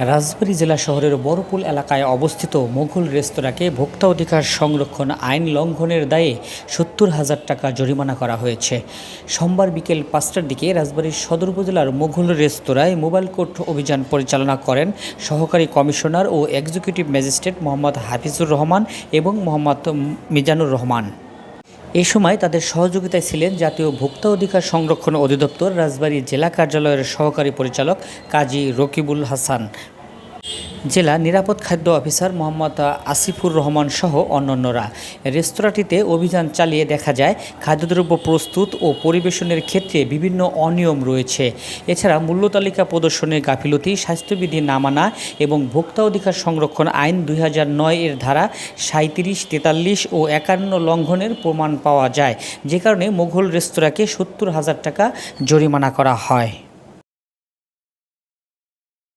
রাজবাড়ী জেলা শহরের বড়পুল এলাকায় অবস্থিত মুঘল রেস্তোরাঁকে ভোক্তা অধিকার সংরক্ষণ আইন লঙ্ঘনের দায়ে সত্তর হাজার টাকা জরিমানা করা হয়েছে। সোমবার বিকেল পাঁচটার দিকে রাজবাড়ীর সদর উপজেলার মুঘল রেস্তোরাঁয় মোবাইল কোর্ট অভিযান পরিচালনা করেন সহকারী কমিশনার ও এক্সিকিউটিভ ম্যাজিস্ট্রেট মোহাম্মদ হাফিজুর রহমান এবং মোহাম্মদ মিজানুর রহমান। এ সময় তাদের সহযোগিতায় ছিলেন জাতীয় ভোক্তা অধিকার সংরক্ষণ অধিদপ্তর, রাজবাড়ী জেলা কার্যালয়ের সহকারী পরিচালক কাজী রকিবুল হাসান। জেলা নিরাপদ খাদ্য অফিসার মোহাম্মদ আসিফুর রহমান সহ অন্যান্যরা। রেস্তোরাঁটিতে অভিযান চালিয়ে দেখা যায়, খাদ্যদ্রব্য প্রস্তুত ও পরিবেশনের ক্ষেত্রে বিভিন্ন অনিয়ম রয়েছে। এছাড়া মূল্য তালিকা প্রদর্শনের গাফিলতি, স্বাস্থ্যবিধি না মানা এবং ভোক্তা অধিকার সংরক্ষণ আইন দুই হাজার নয় এর ধারা সাঁত্রিশ তেতাল্লিশ ও একান্ন লঙ্ঘনের প্রমাণ পাওয়া যায়। যে কারণে মোঘল রেস্তোরাঁকে সত্তর হাজার টাকা জরিমানা করা হয়।